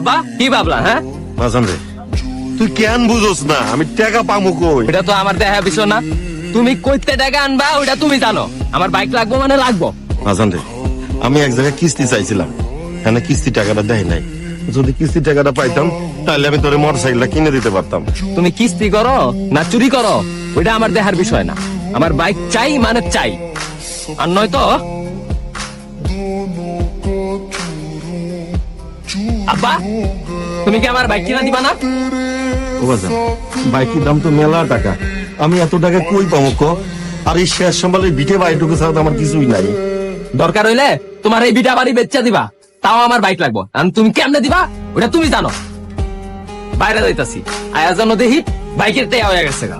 আব্বা কি ভাবলা হ্যাঁ? বাজান রে। তুই কেন বুঝোস না? আমি টাকা পামু কই? ওটা তো আমার দেখা বিষয় না। তুমি কইতে টাকা আনবা ওটা তুমি জানো। আমার বাইক লাগবো মানে লাগবো। বাজান রে আমি এক জায়গায় কিস্তি চাইছিলাম। কেন কিস্তি টাকাটা দেয় নাই? যদি কিস্তি টাকাটা পাইতাম তাহলে আমি তোর কিনে দিতে পারতাম। তুমি কিস্তি করো না চুরি করো ওইটা আমার দেহার বিষয় না। আমার বাইক চাই মানে চাই। আর নয়তো আব্বা তুমি কি আমার বাইক কিনা দিবা না? ও বাজান বাইকের দাম তো মেলা টাকা। আমি এত টাকা কই পাবো ক? আর এই শেষ সম্বলে বিটে বাইটুকু ছাড়া তো আমার কিছুই নাই। দরকার হইলে তোমার এই বিটা বাড়ি বেচা দিবা তাও আমার বাইক লাগবো। আর তুমি কেমনে দিবা ওটা তুমি জানো। বাইরে যাইতাছি আয়া জানো দেখি বাইকের তেয়া হয়ে গেছে গা।